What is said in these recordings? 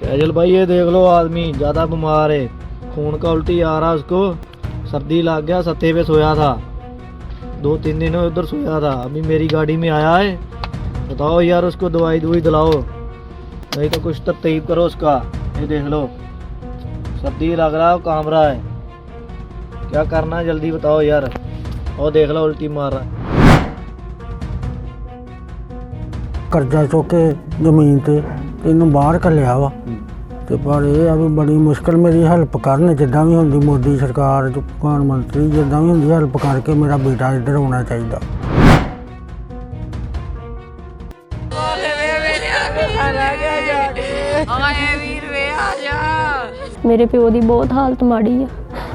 कैजल भाई ये देख लो आदमी ज्यादा बीमार है खून का उल्टी आ रहा उसको सर्दी लग गया सत्ते पे सोया था दो तीन दिन उधर सोया था अभी मेरी गाड़ी में आया है बताओ यार उसको दवाई दवाई दिलाओ नहीं तो कुछ तरतीब करो उसका ये देख लो सर्दी लग रहा है काम रहा है क्या करना है जल्दी बताओ यार और देख लो उल्टी मार रहा है ਕਰਜ਼ਾ ਚੁੱਕ ਕੇ ਜ਼ਮੀਨ ਤੇ ਇਹਨੂੰ ਬਾਹਰ ਕੱਲਿਆ ਵਾ ਤੇ ਪਰ ਇਹ ਆ ਵੀ ਬੜੀ ਮੁਸ਼ਕਲ ਮੇਰੀ ਹੈਲਪ ਕਰਨ ਜਿੱਦਾਂ ਵੀ ਹੁੰਦੀ ਮੋਦੀ ਸਰਕਾਰ ਜੋ ਪ੍ਰਧਾਨ ਮੰਤਰੀ ਜਿੱਦਾਂ ਵੀ ਹੁੰਦੀ ਹੈਲਪ ਕਰਕੇ ਮੇਰਾ ਬੇਟਾ ਇੱਧਰ ਆਉਣਾ ਚਾਹੀਦਾ। ਮੇਰੇ ਪਿਓ ਦੀ ਬਹੁਤ ਹਾਲਤ ਮਾੜੀ ਆ।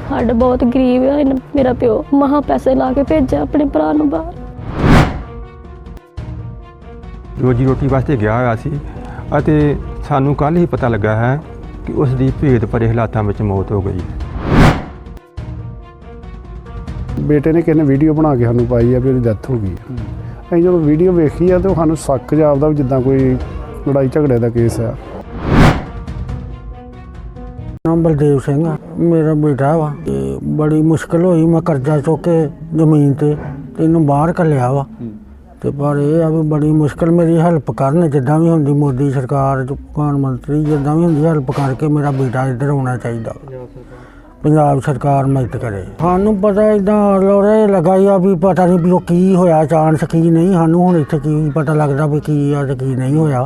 ਸਾਡਾ ਬਹੁਤ ਗਰੀਬ ਆ ਇਹਨੇ- ਮੇਰਾ ਪਿਓ ਮਹਾ ਪੈਸੇ ਲਾ ਕੇ ਭੇਜਿਆ ਆਪਣੇ ਭਰਾ ਨੂੰ ਬਾਹਰ। ਰੋਜੀ ਰੋਟੀ ਵਾਸਤੇ ਗਿਆ ਹੋਇਆ ਸੀ ਅਤੇ ਸਾਨੂੰ ਕੱਲ ਹੀ ਪਤਾ ਲੱਗਾ ਹੈ ਕਿ ਉਸ ਦੀ ਭੇਦ ਭਰੇ ਹਾਲਾਤਾਂ ਵਿੱਚ ਮੌਤ ਹੋ ਗਈ। ਬੇਟੇ ਨੇ ਕਿਸੇ ਨੇ ਵੀਡੀਓ ਬਣਾ ਕੇ ਸਾਨੂੰ ਪਾਈ ਆ ਵੀ ਉਹਦੀ ਡੈਥ ਹੋ ਗਈ। ਅਸੀਂ ਜਦੋਂ ਵੀਡੀਓ ਵੇਖੀ ਆ ਤੇ ਉਹ ਸਾਨੂੰ ਸ਼ੱਕ ਜਾਪਦਾ ਵੀ ਜਿੱਦਾਂ ਕੋਈ ਲੜਾਈ ਝਗੜੇ ਦਾ ਕੇਸ ਆ। ਨਾਮ ਬਲਦੇਵ ਸਿੰਘ ਆ। ਮੇਰਾ ਬੇਟਾ ਵਾ ਤੇ ਬੜੀ ਮੁਸ਼ਕਲ ਹੋਈ ਮੈਂ ਕਰਜ਼ਾ ਚੁੱਕ ਕੇ ਜ਼ਮੀਨ ਤੇ ਤੇ ਇਹਨੂੰ ਬਾਹਰ ਕੱਲਿਆ ਵਾ। ਤੇ ਪਰ ਇਹ ਆ ਵੀ ਬੜੀ ਮੁਸ਼ਕਲ ਮੇਰੀ ਹੈਲਪ ਕਰਨ ਜਿੱਦਾਂ ਵੀ ਹੁੰਦੀ ਮੋਦੀ ਸਰਕਾਰ ਜੋ ਪ੍ਰਧਾਨ ਮੰਤਰੀ ਜਿੱਦਾਂ ਵੀ ਹੁੰਦੀ ਹੈਲਪ ਕਰਕੇ ਮੇਰਾ ਬੇਟਾ ਇੱਧਰ ਆਉਣਾ ਚਾਹੀਦਾ। ਪੰਜਾਬ ਸਰਕਾਰ। ਮਦਦ ਕਰੇ। ਸਾਨੂੰ ਪਤਾ ਇਦਾਂ ਲੋਰੇ ਲਗਾਈ ਆ ਵੀ ਪਤਾ ਨਹੀਂ ਵੀ ਉਹ ਕੀ ਹੋਇਆ ਚਾਂਸ ਕੀ ਨਹੀਂ ਸਾਨੂੰ ਹੁਣ ਇੱਥੇ ਕੀ ਪਤਾ ਲੱਗਦਾ ਵੀ ਕੀ ਆ ਤੇ ਕੀ ਨਹੀਂ ਹੋਇਆ।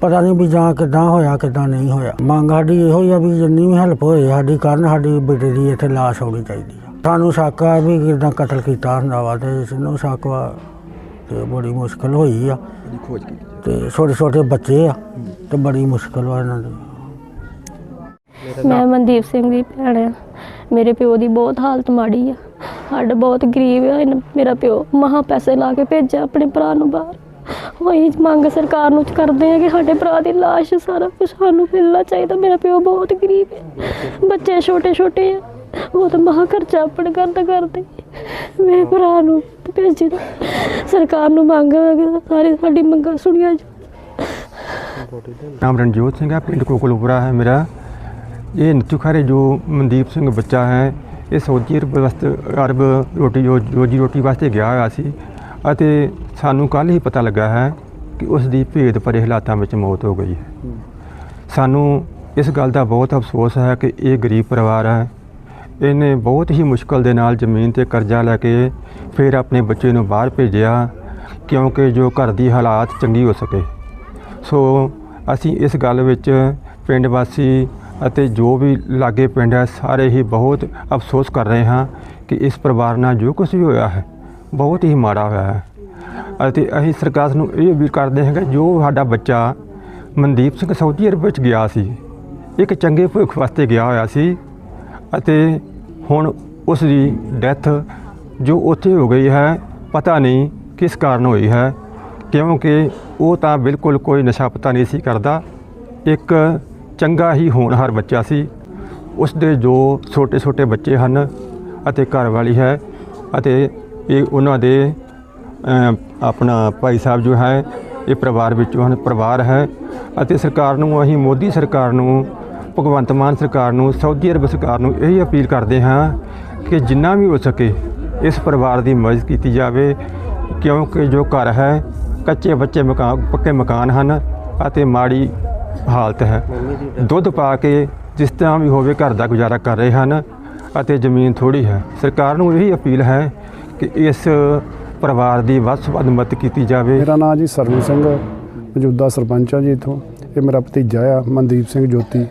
ਪਤਾ ਨਹੀਂ ਵੀ ਜਾਂ ਕਿੱਦਾਂ ਹੋਇਆ ਕਿੱਦਾਂ ਨਹੀਂ ਹੋਇਆ। ਮੰਗ ਸਾਡੀ ਇਹੋ ਹੀ ਆ ਵੀ ਜਿੰਨੀ ਵੀ ਹੈਲਪ ਹੋਏ ਸਾਡੀ ਕਰਨ ਸਾਡੀ ਬੇਟੇ ਦੀ ਇੱਥੇ ਲਾਸ਼ ਆਉਣੀ ਚਾਹੀਦੀ ਆ। ਸਾਨੂੰ ਸ਼ੱਕ ਆ ਵੀ ਕਿੱਦਾਂ ਕਤਲ ਕੀਤਾ ਹੁੰਦਾ ਵਾ ਤੇ ਇਸ ਨੂੰ ਸ਼ੱਕ ਵਾ। ਤੇ ਬੜੀ ਮੁਸ਼ਕਲ ਹੋਈ ਆ। ਤੇ ਛੋਟੇ ਛੋਟੇ ਬੱਚੇ ਆ ਤੇ ਬੜੀ ਮੁਸ਼ਕਲ ਵਾ ਇਹਨਾਂ ਦੀ। ਮੈਂ ਮਨਦੀਪ ਸਿੰਘ ਦੀ ਭੈਣ ਆ। ਮੇਰੇ ਪਿਓ ਦੀ ਬਹੁਤ ਹਾਲਤ ਮਾੜੀ ਆ। ਸਾਡਾ ਬਹੁਤ ਗਰੀਬ ਆ। ਇਹਨੇ- ਮੇਰਾ ਪਿਓ ਮਹਾ ਪੈਸੇ ਲਾ ਕੇ ਭੇਜਿਆ ਆਪਣੇ ਭਰਾ ਨੂੰ ਬਾਹਰ। ਉਹੀ ਮੰਗ ਸਰਕਾਰ ਨੂੰ ਕਰਦੇ ਆ ਕਿ ਸਾਡੇ ਭਰਾ ਦੀ ਲਾਸ਼ ਸਾਰਾ ਕੁਝ ਸਾਨੂੰ ਮਿਲਣਾ ਚਾਹੀਦਾ। ਮੇਰਾ ਪਿਓ ਬਹੁਤ ਗਰੀਬ ਹੈ ਬੱਚੇ ਛੋਟੇ ਛੋਟੇ ਆ। ਉਹ ਤਾਂ ਮਹਾ ਖਰਚਾ ਆਪਣੇ ਘਰ ਦਾ ਕਰਦੇ। ਮੇਰੇ ਭਰਾ ਨੂੰ ਭੇਜੀ ਦਾ। ਸਰਕਾਰ ਨੂੰ ਮੰਗ ਸਾਰੇ ਸਾਡੀ ਮੰਗਾਂ ਸੁਣੀਆਂ ਜਾਣ ਨਾਮ ਰਣਜੋਤ ਸਿੰਘ ਹੈ ਪਿੰਡ ਕੋਕਲਪੁਰਾ ਹੈ ਮੇਰਾ। ਇਹ ਨੱਥੂ ਖਾਰੇ ਜੋ ਮਨਦੀਪ ਸਿੰਘ ਬੱਚਾ ਹੈ ਇਹ ਸਾਊਦੀ ਅਰਬ ਵਾਸਤੇ ਅਰਬ ਰੋਟੀ ਜੋ ਰੋਜੀ ਰੋਟੀ ਵਾਸਤੇ ਗਿਆ ਹੋਇਆ ਸੀ ਅਤੇ ਸਾਨੂੰ ਕੱਲ ਹੀ ਪਤਾ ਲੱਗਾ ਹੈ ਕਿ ਉਸ ਦੀ ਭੇਦ ਭਰੇ ਹਾਲਾਤਾਂ ਵਿੱਚ ਮੌਤ ਹੋ ਗਈ ਹੈ। ਸਾਨੂੰ ਇਸ ਗੱਲ ਦਾ ਬਹੁਤ ਅਫਸੋਸ ਹੈ ਕਿ ਇਹ ਗਰੀਬ ਪਰਿਵਾਰ ਹੈ ਇਹਨੇ ਬਹੁਤ ਹੀ ਮੁਸ਼ਕਲ ਦੇ ਨਾਲ ਜ਼ਮੀਨ ਤੇ ਕਰਜ਼ਾ ਲੈ ਕੇ ਫਿਰ ਆਪਣੇ ਬੱਚੇ ਨੂੰ ਬਾਹਰ ਭੇਜਿਆ, ਕਿਉਂਕਿ ਜੋ ਘਰ ਦੀ ਹਾਲਾਤ ਚੰਗੀ ਹੋ ਸਕੇ। ਸੋ ਅਸੀਂ ਇਸ ਗੱਲ ਵਿੱਚ ਪਿੰਡ ਵਾਸੀ ਅਤੇ ਜੋ ਵੀ ਲਾਗੇ ਪਿੰਡ ਹੈ, ਸਾਰੇ ਹੀ ਬਹੁਤ ਅਫਸੋਸ ਕਰ ਰਹੇ ਹਾਂ ਕਿ ਇਸ ਪਰਿਵਾਰ ਨਾਲ ਜੋ ਕੁਝ ਵੀ ਹੋਇਆ ਹੈ, ਬਹੁਤ ਹੀ ਮਾੜਾ ਹੋਇਆ ਹੈ। ਅਤੇ ਅਸੀਂ ਸਰਕਾਰ ਨੂੰ ਇਹ ਵੀ ਕਰਦੇ ਹਾਂ ਕਿ ਜੋ ਸਾਡਾ ਬੱਚਾ ਮਨਦੀਪ ਸਿੰਘ ਸਾਊਦੀ ਅਰਬ ਵਿੱਚ ਗਿਆ ਸੀ, ਇੱਕ ਚੰਗੇ ਭਵਿੱਖ ਵਾਸਤੇ ਗਿਆ ਹੋਇਆ ਸੀ ਅਤੇ ਹੁਣ ਉਸ ਦੀ ਡੈਥ ਜੋ ਉੱਥੇ ਹੋ ਗਈ ਹੈ, ਪਤਾ ਨਹੀਂ ਕਿਸ ਕਾਰਨ ਹੋਈ ਹੈ, ਕਿਉਂਕਿ ਉਹ ਤਾਂ ਬਿਲਕੁਲ ਕੋਈ ਨਸ਼ਾ ਪਤਾ ਨਹੀਂ ਸੀ ਕਰਦਾ। ਇੱਕ ਚੰਗਾ ਹੀ ਹੋਣਹਾਰ ਬੱਚਾ ਸੀ। ਉਸ ਦੇ ਜੋ ਛੋਟੇ ਛੋਟੇ ਬੱਚੇ ਹਨ ਅਤੇ ਘਰ ਵਾਲੀ ਹੈ ਅਤੇ ਇਹ ਉਹਨਾਂ ਦੇ ਆਪਣਾ ਭਾਈ ਸਾਹਿਬ ਜੋ ਹੈ, ਇਹ ਪਰਿਵਾਰ ਵਿੱਚੋਂ ਹਨ, ਪਰਿਵਾਰ ਹੈ ਅਤੇ ਸਰਕਾਰ ਨੂੰ, ਅਸੀਂ ਮੋਦੀ ਸਰਕਾਰ ਨੂੰ ਭਗਵੰਤ ਮਾਨ ਸਰਕਾਰ ਨੂੰ, ਸਾਊਦੀ ਅਰਬ ਸਰਕਾਰ ਨੂੰ ਇਹ ਅਪੀਲ ਕਰਦੇ ਹਾਂ ਕਿ ਜਿੰਨਾ ਵੀ ਹੋ ਸਕੇ ਇਸ ਪਰਿਵਾਰ ਦੀ ਮਦਦ ਕੀਤੀ ਜਾਵੇ, ਕਿਉਂਕਿ ਜੋ ਘਰ ਹੈ, ਕੱਚੇ ਬੱਚੇ ਮਕਾਨ ਪੱਕੇ ਮਕਾਨ ਹਨ ਅਤੇ ਮਾੜੀ ਹਾਲਤ ਹੈ। ਦੁੱਧ ਪਾ ਕੇ ਜਿਸ ਤਰ੍ਹਾਂ ਵੀ ਹੋਵੇ ਘਰ ਦਾ ਗੁਜ਼ਾਰਾ ਕਰ ਰਹੇ ਹਨ ਅਤੇ ਜ਼ਮੀਨ ਥੋੜੀ ਹੈ। ਸਰਕਾਰ ਨੂੰ ਇਹੀ ਅਪੀਲ ਹੈ ਕਿ ਇਸ ਪਰਿਵਾਰ ਦੀ ਵੱਧ ਤੋਂ ਵੱਧ ਮਦਦ ਕੀਤੀ ਜਾਵੇ। ਮੇਰਾ ਨਾਮ ਜੀ ਸਰਵਨ ਸਿੰਘ, ਮੌਜੂਦਾ ਸਰਪੰਚ ਆ ਜੀ ਇਥੋਂ। ਇਹ ਮੇਰਾ ਭਤੀਜਾ ਆ, ਮਨਦੀਪ ਸਿੰਘ ਜੋਤੀ।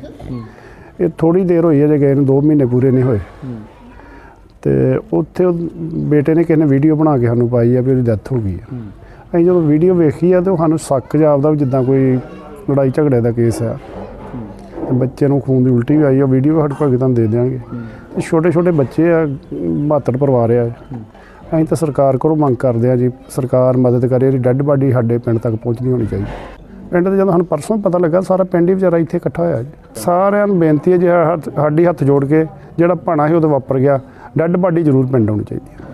ਇਹ ਥੋੜੀ ਦੇਰ ਹੋਈ ਹੈ ਜੇ ਗਏ ਨੂੰ 2 ਮਹੀਨੇ ਪੂਰੇ ਨਹੀਂ ਹੋਏ। ਤੇ ਉੱਥੇ ਉਹ ਬੇਟੇ ਨੇ ਕਿਸੇ ਨੇ ਵੀਡੀਓ ਬਣਾ ਕੇ ਸਾਨੂੰ ਪਾਈ ਆ ਵੀ ਉਹਦੀ ਡੈਥ ਹੋ ਗਈ ਆ। ਅਸੀਂ ਜਦੋਂ ਵੀਡੀਓ ਵੇਖੀ ਆ ਤੇ ਸਾਨੂੰ ਸ਼ੱਕ ਜਾਪਦਾ ਵੀ ਜਿੱਦਾਂ ਕੋਈ ਲੜਾਈ ਝਗੜੇ ਦਾ ਕੇਸ ਆ। ਤੇ ਬੱਚੇ ਨੂੰ ਖੂਨ ਦੀ ਉਲਟੀ ਵੀ ਆਈ ਆ ਵੀਡੀਓ ਸਾਡੇ ਕੋਲ ਤੁਹਾਨੂੰ ਦੇ ਦਿਆਂਗੇ। ਤੇ ਛੋਟੇ ਛੋਟੇ ਬੱਚੇ ਆ ਮਾਤੜ ਪਰਿਵਾਰ ਆ। ਅਸੀਂ ਤਾਂ ਸਰਕਾਰ ਕੋਲੋਂ ਮੰਗ ਕਰਦੇ ਆ ਜੀ ਸਰਕਾਰ ਮਦਦ ਕਰੇ ਡੈੱਡ ਬਾਡੀ ਸਾਡੇ ਪਿੰਡ ਤੱਕ ਪਹੁੰਚਣੀ ਹੋਣੀ ਚਾਹੀਦੀ। ਪਿੰਡ ਦੇ ਜਦੋਂ ਸਾਨੂੰ ਪਰਸੋਂ ਪਤਾ ਲੱਗਾ, ਸਾਰਾ ਪਿੰਡ ਹੀ ਵਿਚਾਰਾ ਇੱਥੇ ਇਕੱਠਾ ਹੋਇਆ ਜੀ। ਸਾਰਿਆਂ ਨੂੰ ਬੇਨਤੀ ਹੈ ਜੀ ਹੱਥ- ਸਾਡੀ ਹੱਥ ਜੋੜ ਕੇ ਜਿਹੜਾ ਭਾਣਾ ਸੀ ਉਹਦੇ ਵਾਪਰ ਗਿਆ। ਡੈੱਡ ਬਾਡੀ ਜ਼ਰੂਰ ਪਿੰਡ ਆਉਣੀ ਚਾਹੀਦੀ ਹੈ।